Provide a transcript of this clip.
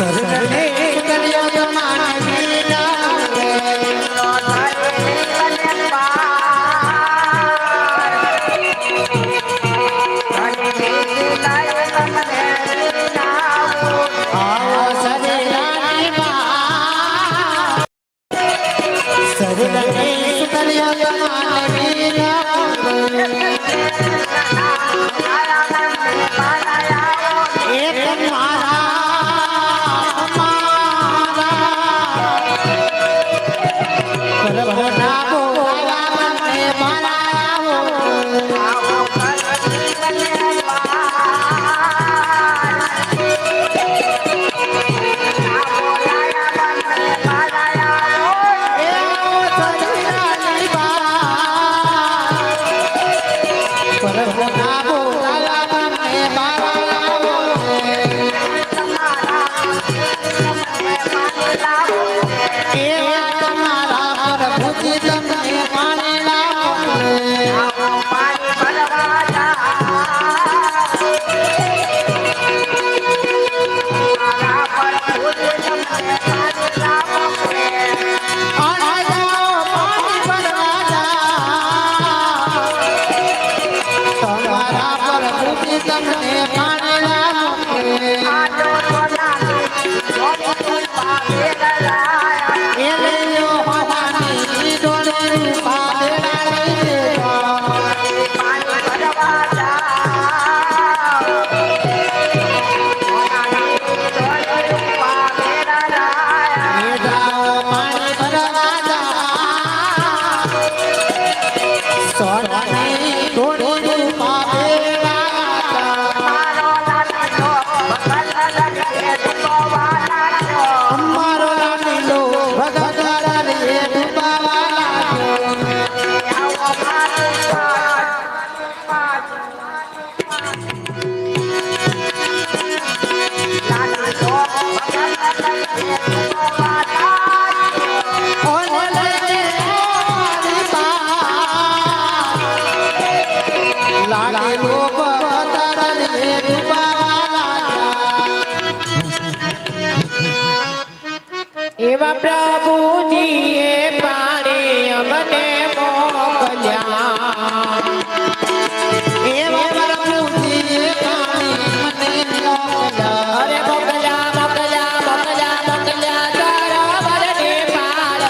在在。તમને પાણી તમારા એવા પ્રભુજીએ પાણી અમને મોકલ્યા એવા પ્રભુજીએ પાણી મને મોકલ્યા. અરે મોકલ્યા મોકલ્યા મોકલ્યા મોકલ્યા તારા પાર અમને